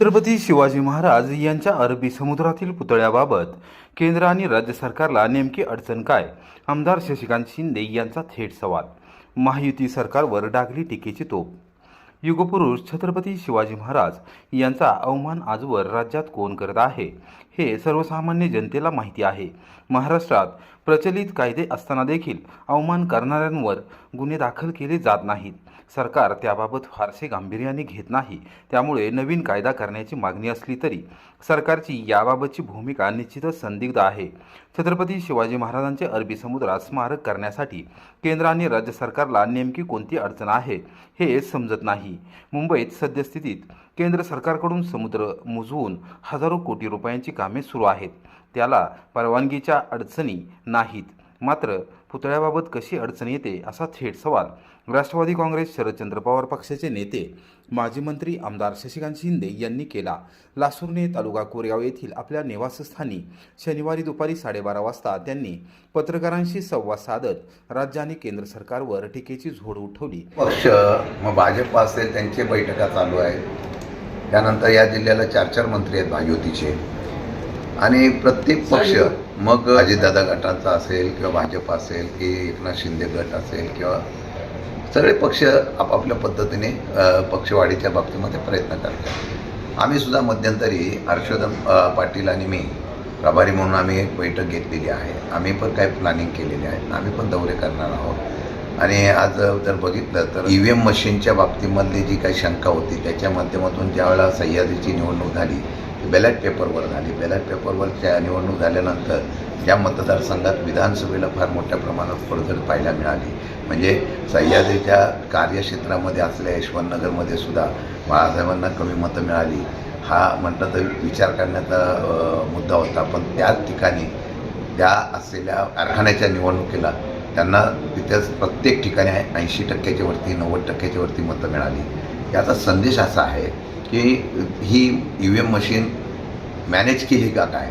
छत्रपती शिवाजी महाराज यांच्या अरबी समुद्रातील पुतळ्याबाबत केंद्र आणि राज्य सरकारला नेमकी अडचण काय? आमदार शशिकांत शिंदे यांचा थेट सवाल. महायुती सरकारवर डागली टीकेची तोप युगपुरुष छत्रपती शिवाजी महाराज यांचा अवमान आजवर राज्यात कोण करत आहे? हे सर्वसामान्य जनतेला माहिती आहे. महाराष्ट्रात प्रचलित कायदे असताना देखील अवमान करणाऱ्यांवर गुन्हे दाखल केले जात नाहीत. सरकार त्याबाबत फारसे गांभीर्याने घेत नाही. त्यामुळे नवीन कायदा करण्याची मागणी असली तरी सरकारची याबाबतची भूमिका निश्चितच संदिग्ध आहे. छत्रपती शिवाजी महाराजांचे अरबी समुद्रात स्मारक करण्यासाठी केंद्र आणि राज्य सरकारला नेमकी कोणती अडचण आहे हे समजत नाही. मुंबईत सद्यस्थितीत केंद्र सरकारकडून समुद्र मुजवून हजारो कोटी रुपयांची कामे सुरू आहेत. त्याला परवानगीच्या अडचणी नाहीत. मात्र पुतळ्याबाबत कशी अडचण येते असा थेट सवाल. राष्ट्रवादी काँग्रेस शरदचंद्र पवार पक्षाचे नेते माजी मंत्री आमदार शशिकांत शिंदे यांनी केला. लासूरने तालुका कोरेगाव येथील आपल्या निवासस्थानी शनिवारी दुपारी साडेबारा वाजता त्यांनी पत्रकारांशी संवाद साधत राज्य आणि केंद्र सरकारवर टीकेची झोड उठवली. पक्ष मग भाजप असेल त्यांचे बैठका चालू आहेत. त्यानंतर या जिल्ह्याला चार चार मंत्री आहेत महायुतीचे आणि प्रत्येक पक्ष मग अजितदादा गटाचा असेल किंवा भाजप असेल की एकनाथ शिंदे गट असेल किंवा सगळे पक्ष आपापल्या पद्धतीने पक्षवाढीच्या बाबतीमध्ये प्रयत्न करतात. आम्ही सुद्धा मध्यंतरी अ, पाटील आणि मी प्रभारी म्हणून आम्ही एक बैठक घेतलेली आहे. आम्ही पण काही प्लॅनिंग केलेली आहे. आम्ही पण दौरे करणार आहोत. आणि आज जर बघितलं तर ई व्ही एम मशीनच्या बाबतीमधली जी काही शंका होती त्याच्या माध्यमातून ज्यावेळेला सह्याद्रीची निवडणूक झाली बॅलेट पेपरवर झाली. बॅलेट पेपरवरच्या निवडणूक झाल्यानंतर या मतदारसंघात विधानसभेला फार मोठ्या प्रमाणात पडझड पाहायला मिळाली. म्हणजे सह्याद्रीच्या कार्यक्षेत्रामध्ये असल्या यशवंतनगरमध्ये सुद्धा बाळासाहेबांना कमी मतं मिळाली. हा म्हटलं तर विचार करण्याचा मुद्दा होता. पण त्याच ठिकाणी त्या असलेल्या कारखान्याच्या निवडणुकीला त्यांना तिथेच प्रत्येक ठिकाणी ऐंशी टक्क्याच्या वरती नव्वद टक्क्याच्या वरती मतं मिळाली. याचा संदेश असा आहे की ही E V M machine manage केली का काय?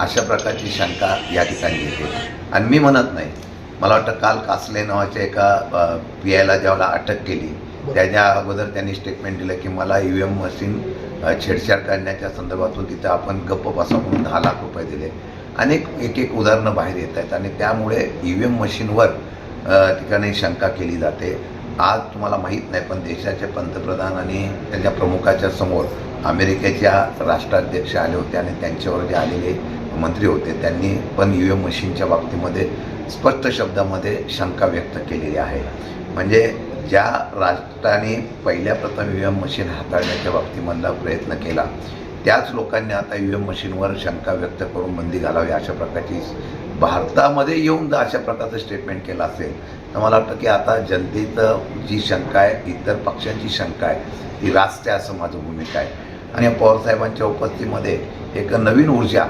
अशा प्रकारची शंका या ठिकाणी येते. आणि मी म्हणत नाही. मला वाटतं काल कासले नावाच्या एका पी आयला ज्यावेळेला अटक केली त्याच्या अगोदर त्यांनी स्टेटमेंट दिलं की मला ई व्ही एम मशीन छेडछाड करण्याच्या संदर्भातून तिथं आपण गप्प बसा म्हणून दहा लाख रुपये दिले. अनेक एक एक उदाहरणं बाहेर येत आहेत. आणि त्यामुळे ई व्ही एम मशीनवर ठिकाणी शंका केली जाते. आज तुम्हाला माहीत नाही पण देशाचे पंतप्रधान आणि त्यांच्या प्रमुखाच्या समोर अमेरिकेच्या राष्ट्राध्यक्ष आले होते आणि त्यांच्यावर जे आलेले मंत्री होते त्यांनी पण ई व्ही एम मशीनच्या बाबतीमध्ये स्पष्ट शब्दामध्ये शंका व्यक्त केलेली आहे. म्हणजे ज्या राष्ट्राने पहिल्या प्रथम ई व्ही एम मशीन हाताळण्याच्या बाबतीमधला प्रयत्न केला त्याच लोकांनी आता ई व्ही एम मशीनवर शंका व्यक्त करून बंदी घालावी अशा प्रकारची भारतामध्ये येऊन जर अशा प्रकारचं स्टेटमेंट केलं असेल तर मला वाटतं की आता जनतेचं जी शंका आहे इतर पक्षांची शंका आहे ती रास्ते असं माझं भूमिका आहे. आणि पवारसाहेबांच्या उपस्थितीमध्ये एक नवीन ऊर्जा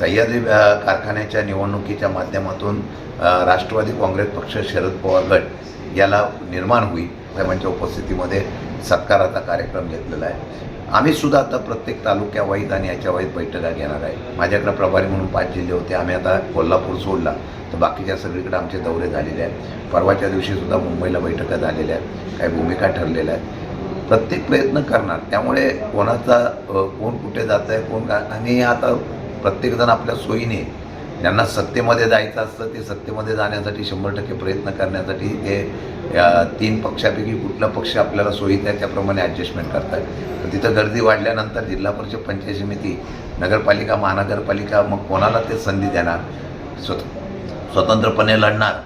सह्याद्री कारखान्याच्या निवडणुकीच्या माध्यमातून राष्ट्रवादी काँग्रेस पक्ष शरद पवार गट याला निर्माण होईल. साहेबांच्या उपस्थितीमध्ये सत्काराचा कार्यक्रम घेतलेला आहे. आम्ही सुद्धा आता प्रत्येक तालुक्यावाईत आणि याच्यावाईत बैठका घेणार आहे. माझ्याकडे प्रभारी म्हणून पाच जिल्हे होते. आम्ही आता कोल्हापूर सोडला. तर बाकीच्या सगळीकडे आमचे दौरे झालेले आहेत. परवाच्या दिवशीसुद्धा मुंबईला बैठका झालेल्या आहेत. काही भूमिका ठरलेल्या आहेत. प्रत्येक प्रयत्न करणार. त्यामुळे कोणाचा कोण कुठे जात आहे कोण का आणि आता प्रत्येकजण आपल्या सोयीने ज्यांना सत्तेमध्ये जायचं असतं ते सत्तेमध्ये जाण्यासाठी शंभर टक्के प्रयत्न करण्यासाठी ते तीन पक्षापैकी कुठला पक्ष आपल्याला सोयीत आहे त्याप्रमाणे ॲडजस्टमेंट करतात. तिथं गर्दी वाढल्यानंतर जिल्हा परिषद पंचायत समिती नगरपालिका महानगरपालिका मग कोणाला ते संधी देणार? स्वत स्वतंत्रपणे लढणार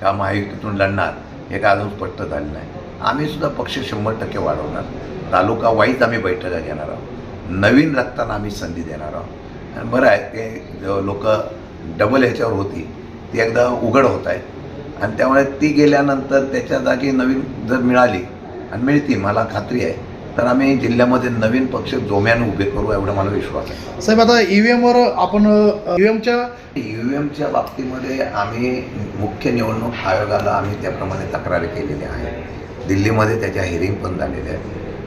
का महायुतीतून लढणार? हे काय अजून स्पष्ट झालं नाही. आम्ही सुद्धा पक्ष शंभर टक्के वाढवणार. तालुका वाईज आम्ही बैठका घेणार आहोत. नवीन रक्तांना आम्ही संधी देणार आहोत. आणि बरं आहे ते लोक डबल ह्याच्यावर होती. ती एकदा उघड होत आहे आणि त्यामुळे ती गेल्यानंतर त्याच्या जागी नवीन जर मिळाली आणि मिळती मला खात्री आहे तर आम्ही जिल्ह्यामध्ये नवीन पक्ष जोम्याने उभे करू एवढा मला विश्वास आहे. साहेब आता ईव्हीएमवर आपण ईव्हीएमच्या यू व्ही एमच्या बाबतीमध्ये आम्ही मुख्य निवडणूक आयोगाला आम्ही त्याप्रमाणे तक्रारी केलेल्या आहेत. दिल्लीमध्ये त्याच्या हिअरिंग पण झालेल्या आहेत.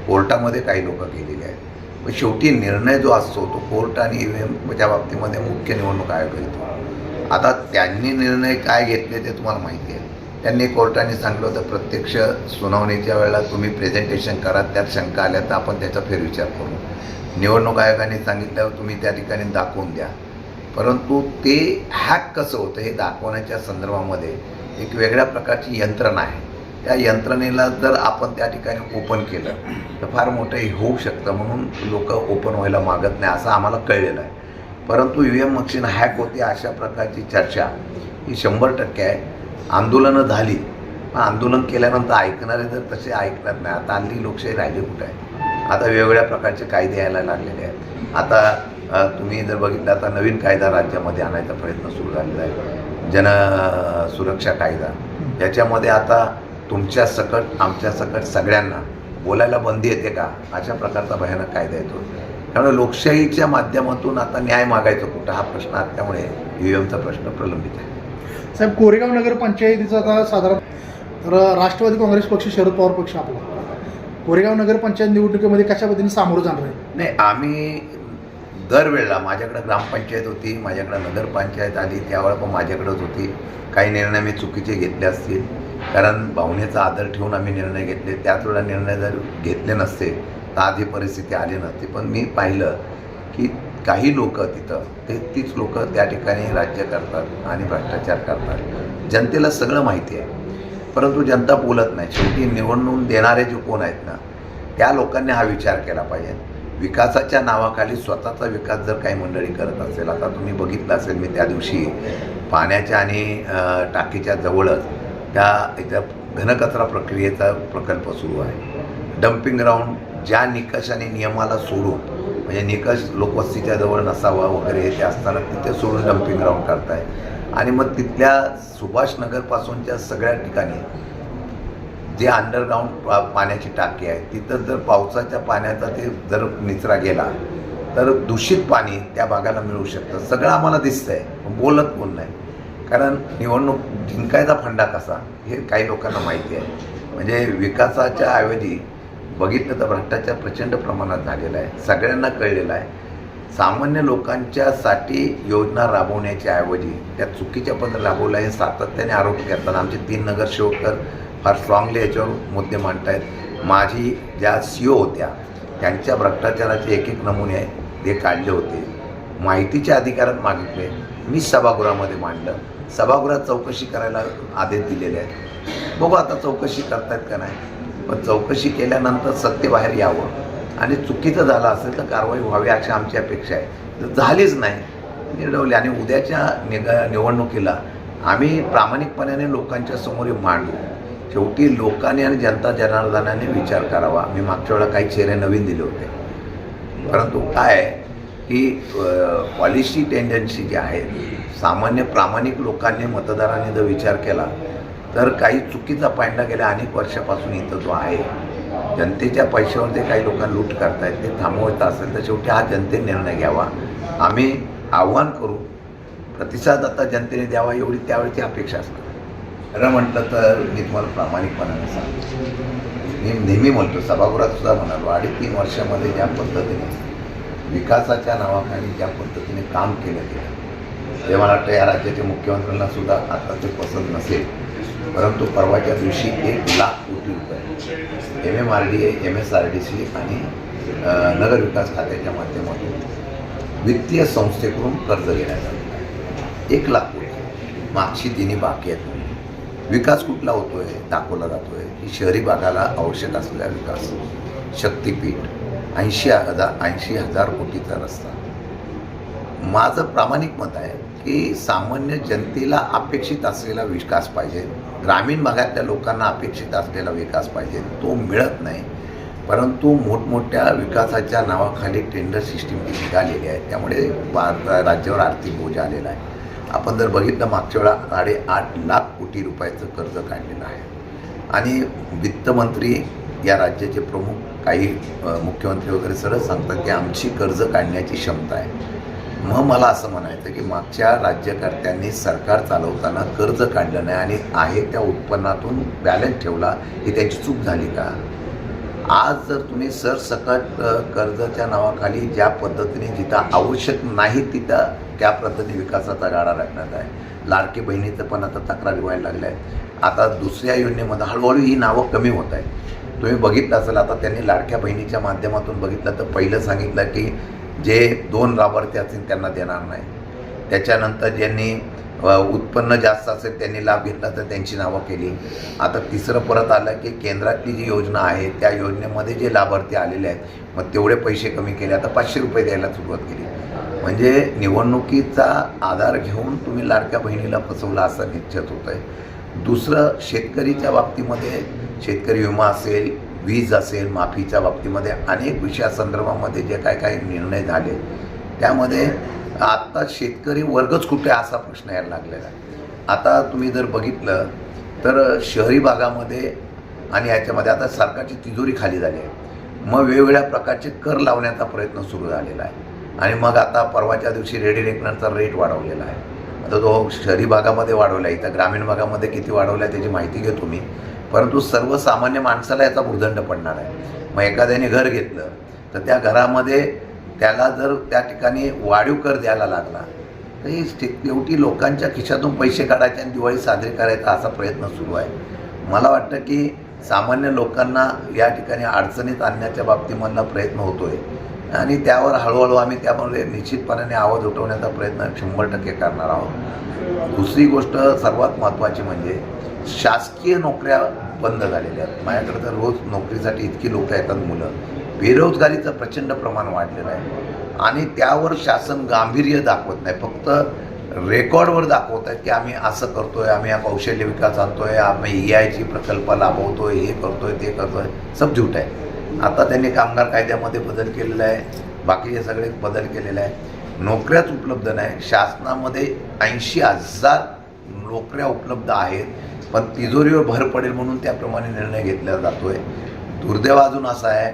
कोर्टामध्ये काही लोक गेलेली आहेत. मग शेवटी निर्णय जो असतो तो कोर्ट आणि ई व्ही एमच्या बाबतीमध्ये मुख्य निवडणूक आयोग घेतो. आता त्यांनी निर्णय काय घेतले ते तुम्हाला माहिती आहे. त्यांनी कोर्टाने सांगितलं होतं प्रत्यक्ष सुनावणीच्या वेळेला तुम्ही प्रेझेंटेशन करा त्यात शंका आल्या तर आपण त्याचा फेरविचार करू. निवडणूक आयोगाने सांगितल्यावर तुम्ही त्या ठिकाणी दाखवून द्या. परंतु ते हॅक कसं होतं हे दाखवण्याच्या संदर्भामध्ये एक वेगळ्या प्रकारची यंत्रणा आहे. त्या यंत्रणेला जर आपण त्या ठिकाणी ओपन केलं तर फार मोठं होऊ शकतं म्हणून लोक ओपन व्हायला मागत नाही असं आम्हाला कळलेलं आहे. परंतु यू एम मशीन हॅक होते अशा प्रकारची चर्चा ही शंभर टक्के आहे. आंदोलनं झाली पण आंदोलन केल्यानंतर ऐकणारे जर तसे ऐकणार नाही. आता हल्ली लोकशाही राहिली कुठं? आहे आता वेगवेगळ्या प्रकारचे कायदे यायला लागलेले आहेत. आता तुम्ही जर बघितलं आता नवीन कायदा राज्यामध्ये आणायचा प्रयत्न सुरू झालेला आहे. जन सुरक्षा कायदा. याच्यामध्ये आता तुमच्या सकट आमच्या सकट सगळ्यांना बोलायला बंदी येते का? अशा प्रकारचा भयानक कायदा येतो. त्यामुळे लोकशाहीच्या माध्यमातून आता न्याय मागायचं कुठं हा प्रश्न असल्यामुळे ई एमचा प्रश्न प्रलंबित आहे. साहेब कोरेगाव नगर पंचायतीचा आता साधारण तर राष्ट्रवादी काँग्रेस पक्ष शरद पवार पक्ष आपला. कोरेगाव नगर पंचायत निवडणुकीमध्ये कशा पद्धतीने सामोरं जाणार आहे? नाही आम्ही दरवेळेला माझ्याकडे ग्रामपंचायत होती माझ्याकडे नगरपंचायत आली त्यावेळेला पण माझ्याकडेच होती. काही निर्णय मी चुकीचे घेतले असतील कारण भावनेचा आदर ठेवून आम्ही निर्णय घेतले. त्याच वेळा निर्णय जर घेतले नसते तर आधी परिस्थिती आली नसती. पण मी पाहिलं की काही लोक तिथं ते तीच लोक त्या ठिकाणी राज्य करतात आणि भ्रष्टाचार करतात. जनतेला सगळं माहिती आहे. परंतु जनता बोलत नाही. शेवटी निवडणूक देणारे जे कोण आहेत ना त्या लोकांनी हा विचार केला पाहिजे. विकासाच्या नावाखाली स्वतःचा विकास जर काही मंडळी करत असेल आता तुम्ही बघितलं असेल मी त्या दिवशी पाण्याच्या आणि टाकीच्या जवळच त्या इथं घनकचरा प्रक्रियेचा प्रकल्प सुरू आहे. डम्पिंग ग्राउंड ज्या निकष आणि नियमाला सोडून म्हणजे निकष लोकवस्तीच्या जवळ नसावा वगैरे हे ते असताना तिथे सोडून डम्पिंग ग्राउंड करताय आणि मग तिथल्या सुभाषनगरपासूनच्या सगळ्या ठिकाणी जे अंडरग्राऊंड पा पाण्याची टाकी आहे तिथं जर पावसाच्या पाण्याचा ते जर निचरा गेला तर दूषित पाणी त्या भागाला मिळू शकतं. सगळं आम्हाला दिसतंय. आहे बोलत कोण नाही. कारण निवडणूक जिंकायचा फंडा कसा हे काही लोकांना माहिती आहे. म्हणजे विकासाच्या ऐवजी बघितलं तर भ्रष्टाचार प्रचंड प्रमाणात झालेला आहे. सगळ्यांना कळलेलं आहे. सामान्य लोकांच्यासाठी योजना राबवण्याच्या ऐवजी त्या चुकीच्या पद्धत राबवल्या हे सातत्याने आरोप करताना आमचे तीन नगरसेवक शिवकर फार स्ट्रॉंगली याच्यावर मुद्दे मांडत आहेत माझी ज्या सी ओ होत्या त्यांच्या भ्रष्टाचाराचे एक एक नमुने ते काढले होते. माहितीच्या अधिकारात मागितले. मी सभागृहामध्ये मांडलं. सभागृहात चौकशी करायला आदेश दिलेले आहेत. बघू आता चौकशी करतायत का नाही. पण चौकशी केल्यानंतर सत्य बाहेर यावं. आणि चुकीचं झालं असेल तर कारवाई व्हावी अशी आमची अपेक्षा आहे. तर झालीच नाही निडवली आणि उद्याच्या निग निवडणुकीला आम्ही प्रामाणिकपणाने लोकांच्या समोर मांडू. शेवटी लोकांनी आणि जनता जनार्दनाने विचार करावा. मी मागच्या वेळेला काही चेहरे नवीन दिले होते. परंतु काय ही की पॉलिसी टेंडन्सी जी आहे सामान्य प्रामाणिक लोकांनी मतदारांनी जर विचार केला तर काही चुकीचा पांडा गेल्या अनेक वर्षापासून इथं जो आहे जनतेच्या पैशावर जे काही लोकांना लूट करतायत ते थांबवत असेल तर शेवटी हा जनतेने निर्णय घ्यावा. आम्ही आव्हान करू प्रतिसाद आता जनतेने द्यावा एवढी त्यावेळेची अपेक्षा असते. खरं म्हटलं तर मी तुम्हाला प्रामाणिकपणाने सांगतो. मी नेहमी म्हणतो सभागृहात सुद्धा म्हणालो अडीच तीन वर्षामध्ये ज्या पद्धतीने विकासाच्या नावाखाली ज्या पद्धतीने काम केलं गेलं ते मला वाटतं या राज्याच्या मुख्यमंत्र्यांना सुद्धा आता ते पसंत नसेल. परंतु परवाच्या दिवशी एक लाख कोटी रुपये M M R D A M S R D C आणि नगरविकास नगर विकास खात्याच्या माध्यमातून वित्तीय संस्थेकडून कर्ज घेण्यात आलं. एक लाख कोटी. मागची तिन्ही बाकी आहेत विकास कुठला होतोय दाखवला जातोय की शहरी भागाला आवश्यक असलेला विकास. शक्तीपीठ ऐंशी हजार ऐंशी हजार कोटीचा रस्ता. माझं प्रामाणिक मत आहे की सामान्य जनतेला अपेक्षित असलेला विकास पाहिजे. ग्रामीण भागातल्या लोकांना अपेक्षित असलेला विकास पाहिजे. तो मिळत नाही. परंतु मोठमोठ्या विकासाच्या नावाखाली टेंडर सिस्टीम ती निघालेली आहे. त्यामुळे राज्यावर आर्थिक बोजा आलेला आहे. आपण जर बघितलं मागच्या वेळा साडेआठ लाख कोटी रुपयाचं कर्ज काढलेलं आहे. आणि वित्तमंत्री या राज्याचे प्रमुख काही मुख्यमंत्री वगैरे सरळ सांगतात की आमची कर्ज काढण्याची क्षमता आहे. मग मला असं म्हणायचं की मागच्या राज्यकर्त्यांनी सरकार चालवताना कर्ज काढलं नाही आणि आहे त्या उत्पन्नातून बॅलन्स ठेवला ही त्याची चूक झाली का? आज जर तुम्ही सरसकट कर्जाच्या नावाखाली ज्या पद्धतीने जिथं आवश्यक नाही तिथं त्या पद्धतीने विकासाचा गाडा राखण्यात आहे. लाडकी बहिणीचं पण आता तक्रारी व्हायला लागल्या आहेत. आता दुसऱ्या योजनेमध्ये हळूहळू ही नावं कमी होत आहे तुम्ही बघितलं असेल आता त्यांनी लाडक्या बहिणीच्या माध्यमातून बघितलं तर पहिलं सांगितलं की जे दोन लाभार्थी असतील त्यांना देणार नाही. त्याच्यानंतर ज्यांनी उत्पन्न जास्त असेल त्यांनी लाभ घेतला तर त्यांची नावं केली. आता तिसरं परत आलं की केंद्रातली जी योजना आहे त्या योजनेमध्ये जे लाभार्थी आलेले आहेत मग तेवढे पैसे कमी केले. आता पाचशे रुपये द्यायला सुरुवात केली. म्हणजे निवडणुकीचा आधार घेऊन तुम्ही लाडक्या बहिणीला फसवला असं निश्चित होत आहे दुसरं शेतकरीच्या बाबतीमध्ये शेतकरी विमा असेल वीज असेल माफीच्या बाबतीमध्ये अनेक विषयासंदर्भामध्ये जे काय काही निर्णय झाले त्यामध्ये आत्ता शेतकरी वर्गच कुठे आहे असा प्रश्न यायला लागलेला आहे. आता तुम्ही जर बघितलं तर शहरी भागामध्ये आणि याच्यामध्ये आता सरकारची तिजोरी खाली झाली आहे. मग वेगवेगळ्या प्रकारचे कर लावण्याचा प्रयत्न सुरू झालेला आहे. आणि मग आता परवाच्या दिवशी रेडी रेकनरचा रेट वाढवलेला आहे. आता तो शहरी भागामध्ये वाढवला आहे इथं ग्रामीण भागामध्ये किती वाढवला आहे त्याची माहिती घेतो मी परंतु सर्वसामान्य माणसाला याचा भूर्दंड पडणार आहे. मग एखाद्याने घर घेतलं तर त्या घरामध्ये त्याला जर त्या ठिकाणी वाढीव कर द्यायला लागला तर ही शेवटी लोकांच्या खिशातून पैसे काढायचे आणि दिवाळी साजरी करायचा असा प्रयत्न सुरू आहे. मला वाटतं की सामान्य लोकांना या ठिकाणी अडचणीत आणण्याच्या बाबतीमधला प्रयत्न होतो आहे आणि त्यावर हळूहळू आम्ही त्यामध्ये निश्चितपणाने आवाज उठवण्याचा प्रयत्न शंभर टक्के करणार आहोत. दुसरी गोष्ट सर्वात महत्त्वाची म्हणजे शासकीय नोकऱ्या बंद झालेल्या आहेत. माझ्याकडे तर रोज नोकरीसाठी इतकी लोक येतात मुलं. बेरोजगारीचं प्रचंड प्रमाण वाढलेलं आहे. आणि त्यावर शासन गांभीर्य दाखवत नाही. फक्त रेकॉर्डवर दाखवत आहेत की आम्ही असं करतोय आम्ही हा कौशल्य विकास आणतोय आम्ही ए आयची प्रकल्प राबवतोय हे करतोय ते करतोय. सब झूट आहे. आता त्यांनी कामगार कायद्यामध्ये बदल केलेला आहे. बाकीचे सगळे बदल केलेले आहे नोकऱ्याच उपलब्ध नाही. शासनामध्ये ऐंशी हजार नोकऱ्या उपलब्ध आहेत. पण तिजोरीवर भर पडेल म्हणून त्याप्रमाणे निर्णय घेतला जातोय. दुर्दैव अजून असा आहे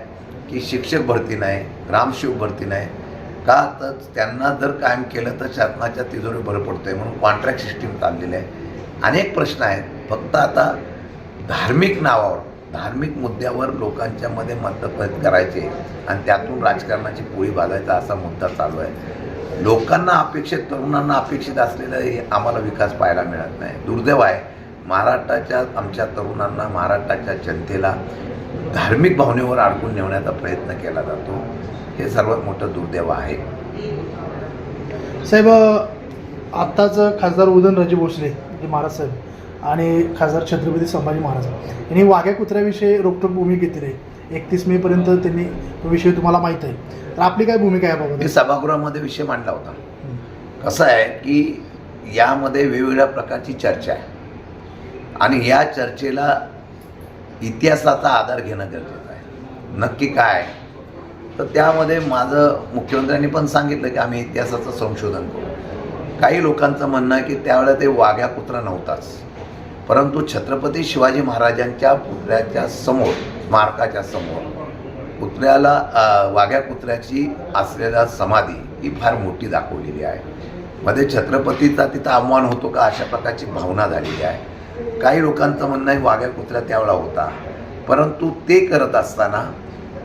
की शिक्षक भरती नाही ग्रामसेवक भरती नाही. का तर त्यांना जर कायम केलं तर शासनाच्या तिजोरी भर आहे म्हणून कॉन्ट्रॅक्ट सिस्टीम चाललेलं आहे. अनेक प्रश्न आहेत. फक्त आता धार्मिक नावावर धार्मिक मुद्द्यावर लोकांच्या मध्ये मतभेद करायचे आणि त्यातून राजकारणाची पोळी भाजायचा असा मुद्दा चालू आहे. लोकांना अपेक्षित तरुणांना अपेक्षित असलेलं हे आम्हाला विकास पाहायला मिळत नाही. दुर्दैव आहे महाराष्ट्राच्या आमच्या तरुणांना महाराष्ट्राच्या जनतेला धार्मिक भावनेवर अडकून नेवण्याचा प्रयत्न केला जातो. हे सर्वात मोठं दुर्दैव आहे. साहेब आत्ताच खासदार उदयनराजे भोसले जे महाराज साहेब आणि खासदार छत्रपती संभाजी महाराज. यांनी वाघ्या कुत्र्याविषयी रोखठोक भूमिका घेतली. आहे एकतीस मेपर्यंत त्यांनी तो विषय तुम्हाला माहीत आहे. तर आपली काय भूमिका आहे मी बाबा सभागृहामध्ये विषय मांडला होता. कसं आहे की यामध्ये वेगवेगळ्या प्रकारची चर्चा आहे. आणि या चर्चेला इतिहासाचा आधार घेणं गरजेचं आहे. नक्की काय तर त्यामध्ये माझं मुख्यमंत्र्यांनी पण सांगितलं की आम्ही इतिहासाचं संशोधन करू. काही लोकांचं म्हणणं आहे की त्यावेळेला ते वाघ्या कुत्रा नव्हताच. परंतु छत्रपती शिवाजी महाराजांच्या पुतळ्याच्या समोर स्मारकाच्या समोर कुत्र्याला वाघ्या कुत्र्याची असलेला समाधी ही फार मोठी दाखवलेली आहे. मध्ये छत्रपतीचा तिथं आव्हान होतो का अशा प्रकारची भावना झालेली आहे. काही लोकांचं म्हणणं आहे वाघ्या कुत्र्या त्यावेळा होता. परंतु ते करत असताना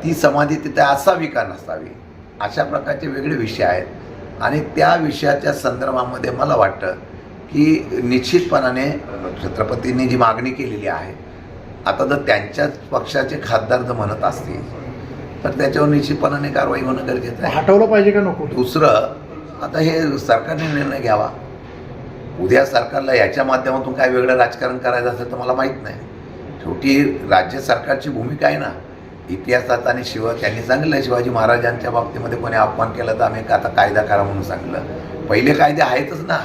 ती समाधी तिथे असावी का नसावी अशा प्रकारचे वेगळे विषय आहेत. आणि त्या विषयाच्या संदर्भामध्ये मला वाटतं की निश्चितपणाने छत्रपतींनी जी मागणी केलेली आहे आता जर त्यांच्याच पक्षाचे खासदार जर म्हणत असतील तर त्याच्यावर निश्चितपणाने कारवाई होणं गरजेचं आहे. हटवलं पाहिजे का नको? दुसरं आता हे सरकारने निर्णय घ्यावा. उद्या सरकारला याच्या माध्यमातून काय वेगळं राजकारण करायचं असेल तर मला माहीत नाही. शेवटी राज्य सरकारची भूमिका आहे ना इतिहासात आणि शिव त्यांनी सांगितलं शिवाजी महाराजांच्या बाबतीमध्ये कोणी अपमान केला तर आम्ही आता कायदा करा म्हणून सांगितलं. पहिले कायदे आहेतच ना.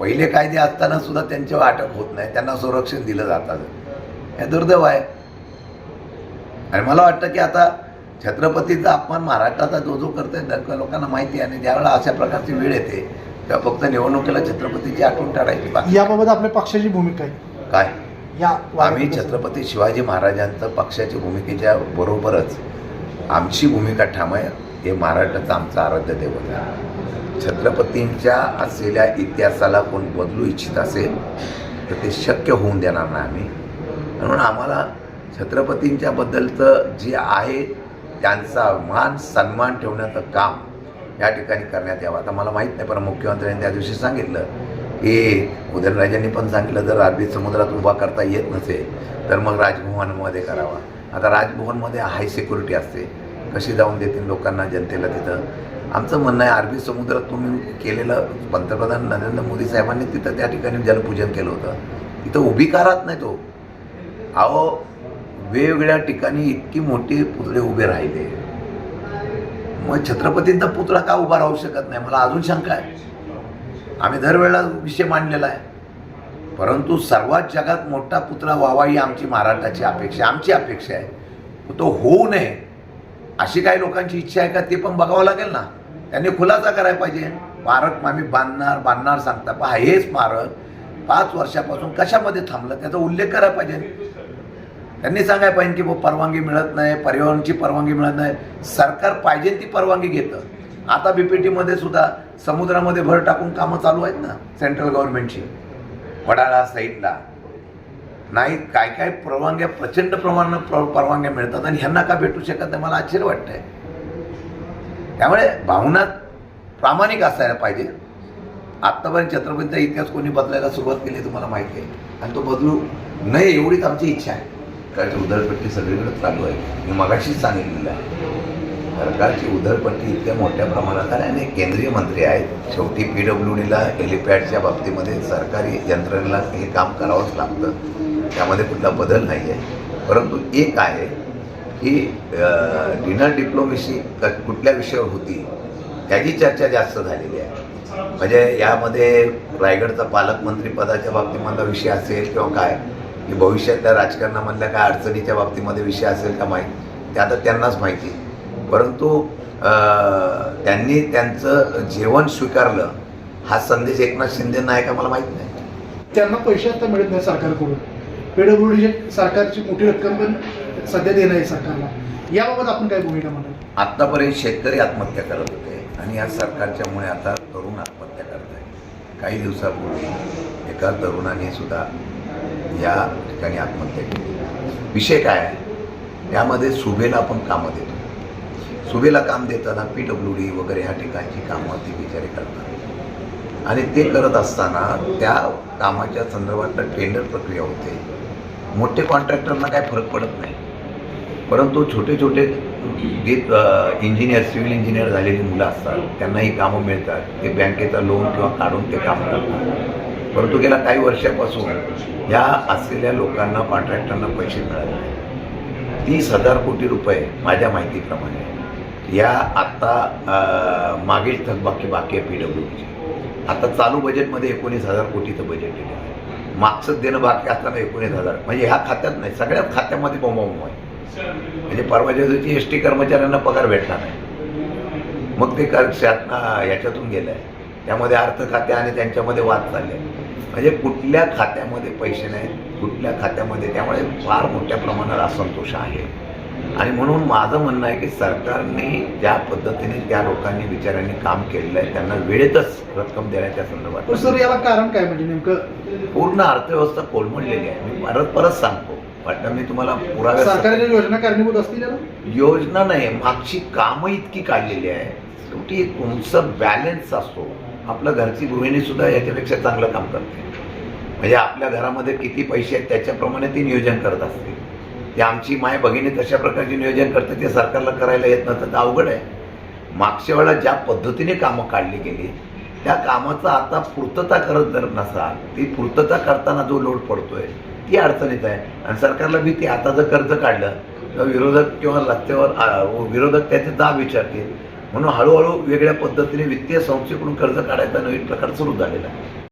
पहिले कायदे असताना सुद्धा त्यांच्यावर अटक होत नाही. त्यांना संरक्षण दिलं जातं. हे दुर्दैव आहे. आणि मला वाटतं की आता छत्रपतीचा अपमान महाराष्ट्राचा जो जो करतोय लोकांना माहिती आहे. आणि ज्यावेळेला अशा प्रकारची वेळ येते तेव्हा फक्त निवडणुकीला छत्रपतीची आठवण टाळायची याबाबत आपल्या पक्षाची भूमिका आहे. काय? या आम्ही. छत्रपती शिवाजी महाराजांचं पक्षाची भूमिकेच्या बरोबरच आमची भूमिका ठाम आहे. हे महाराष्ट्राचं आमचं आराध्य दैवत आहे. छत्रपतींच्या असलेल्या इतिहासाला कोण बदलू इच्छित असेल तर ते शक्य होऊन देणार नाही आम्ही. म्हणून आम्हाला छत्रपतींच्या बद्दलचं जे आहे त्यांचा मान सन्मान ठेवण्याचं काम या ठिकाणी करण्यात यावं. आता मला माहीत नाही पण मुख्यमंत्र्यांनी त्या दिवशी सांगितलं की उदयनराजांनी पण सांगितलं जर अरबी समुद्रात उभा करता येत नसेल तर मग राजभवनमध्ये करावा. आता राजभवनमध्ये हाय सिक्युरिटी असते. कशी जाऊन देतील लोकांना जनतेला तिथं? आमचं म्हणणं आहे अरबी समुद्रात तुम्ही केलेलं पंतप्रधान नरेंद्र मोदी साहेबांनी तिथं त्या ठिकाणी जलपूजन केलं होतं. तिथं उभी का राहत नाही तो? अहो वेगवेगळ्या ठिकाणी इतकी मोठी पुतळे उभे राहिले. मग छत्रपतींचा पुतळा का उभा राहू शकत नाही? मला अजून शंका आहे. आम्ही दरवेळेला विषय मांडलेला आहे. परंतु सर्वात जगात मोठा पुतळा व्हावा ही आमची महाराष्ट्राची अपेक्षा आमची अपेक्षा आहे. तो होऊ नये. अशी काही लोकांची इच्छा आहे का ते पण बघावं लागेल ना. त्यांनी खुलासा करायला पाहिजे. स्मारक आम्ही बांधणार बांधणार सांगता. पहा हे स्मारक पाच वर्षापासून कशामध्ये थांबलं? त्याचा उल्लेख करायला पाहिजे. त्यांनी सांगायला पाहिजे की परवानगी मिळत नाही पर्यावरणची परवानगी मिळत नाही. सरकार पाहिजे ती परवानगी घेतं. आता बीपीटीमध्ये सुद्धा समुद्रामध्ये भर टाकून कामं चालू आहेत ना सेंट्रल गव्हर्नमेंटची. वडाळा साईडला. नाही काय काय परवानग्या प्रचंड प्रमाणात प्र- परवानग्या मिळतात आणि ह्यांना का भेटू शकत नाही? मला आश्चर्य वाटतंय. त्यामुळे भावना प्रामाणिक असायला पाहिजे. आत्तापर्यंत छत्रपतीचा इतिहास कोणी बदलायला सुरुवात केली तुम्हाला माहिती आहे. आणि तो बदलू नये एवढीच आमची इच्छा आहे. सरकारची उधळपट्टी सगळीकडे चालू आहे. मी मगाशीच सांगितलेलं आहे. सरकारची उधळपट्टी इतक्या मोठ्या प्रमाणात आहे आणि केंद्रीय मंत्री आहेत. शेवटी पी डब्ल्यू डीला हेलिपॅडच्या बाबतीमध्ये सरकारी यंत्रणेला हे काम करावंच लागतं. त्यामध्ये कुठला बदल नाही आहे परंतु एक आहे की डिनर डिप्लोमेसी क- कुठल्या विषयावर होती त्याची चर्चा जास्त झालेली आहे. म्हणजे यामध्ये रायगडचा पालकमंत्री पदाच्या बाबतीमधला विषय असेल किंवा काय की भविष्यातल्या राजकारणामधल्या काय अडचणीच्या बाबतीमध्ये विषय असेल का माहीत ते आता त्यांनाच माहिती. परंतु त्यांनी त्यांचं जेवण स्वीकारलं हा संदेश एकनाथ शिंदे आहे का मला माहीत नाही. त्यांना पैसे आता मिळत नाही सरकारकडून. पेडब्ल्यूडी सरकारची मोठी रक्कम पण सध्या देणं आहे सरकारला. याबाबत आपण काय भूमिका म्हणाल आत्तापर्यंत शेतकरी आत्महत्या करत होते आणि या सरकारच्यामुळे आता तरुण आत्महत्या करत आहे काही दिवसापूर्वी एका तरुणाने सुद्धा या ठिकाणी आत्महत्या केली. विषय काय आहे? त्यामध्ये सुभेला आपण कामं देतो. सुभेला काम देताना पी डब्ल्यू डी वगैरे ह्या ठिकाणची कामं ती बिचारे करतात. आणि ते करत असताना त्या कामाच्या संदर्भातलं टेंडर प्रक्रिया होते. मोठे कॉन्ट्रॅक्टरना काय फरक पडत नाही. परंतु छोटे छोटे जे इंजिनियर सिव्हिल इंजिनियर झालेली मुलं असतात त्यांनाही कामं मिळतात. ते बँकेचा लोन किंवा काढून ते काम करतात. परंतु गेल्या काही वर्षापासून या असलेल्या लोकांना कॉन्ट्रॅक्टरना पैसे मिळत नाही. तीस हजार कोटी रुपये माझ्या माहितीप्रमाणे. या आत्ता मागील थकबाकी बाकी आहे पी डब्ल्यू आता चालू बजेटमध्ये एकोणीस हजार कोटीचं बजेट दिलेलं आहे. मागचं देणं बाकी असताना एकोणीस हजार. म्हणजे ह्या खात्यात नाही सगळ्याच खात्यामध्ये बोंबाबोंब आहे म्हणजे परवाच्या दिवशी एस टी कर्मचाऱ्यांना पगार भेटला नाही मग ते कर याच्यातून गेलं आहे त्यामध्ये अर्थ खाते आणि त्यांच्यामध्ये वाद चालले म्हणजे कुठल्या खात्यामध्ये पैसे नाहीत कुठल्या खात्यामध्ये त्यामुळे फार मोठ्या प्रमाणात असंतोष आहे आणि म्हणून माझं म्हणणं आहे की सरकारने ज्या पद्धतीने त्या लोकांनी विचारांनी काम केलेलं आहे त्यांना वेळेतच रक्कम देण्याच्या संदर्भात. सर याला कारण काय? म्हणजे नेमकं पूर्ण अर्थव्यवस्था कोलमडलेली आहे. मी परत परत सांगतो. वाटतं मी तुम्हाला पुराव्या सरकारच्या योजना कारणीभूत असतील योजना नाही मागची कामं इतकी काढलेली आहे. शेवटी तुमचं बॅलन्स असतो. आपल्या घरची गृहिणी सुद्धा याच्यापेक्षा चांगलं काम करते. म्हणजे आपल्या घरामध्ये किती पैसे आहेत त्याच्याप्रमाणे ती नियोजन करत असते. ते आमची माय भगिनी तशा प्रकारचे नियोजन करते ते सरकारला करायला येत नसतं तर अवघड आहे. मागच्या वेळा ज्या पद्धतीने कामं काढली गेली त्या कामाचा आता पूर्तता करत जर नसाल ती पूर्तता करताना जो लोड पडतोय ती अडचणीत आहे. आणि सरकारला भीती आता जर कर्ज काढलं तर विरोधक किंवा रस्त्यावर विरोधक त्याचे दाब विचारतील. म्हणून हळूहळू वेगळ्या पद्धतीने वित्तीय संस्थेकडून कर्ज काढायचा नवीन प्रकार सुरू झालेला आहे.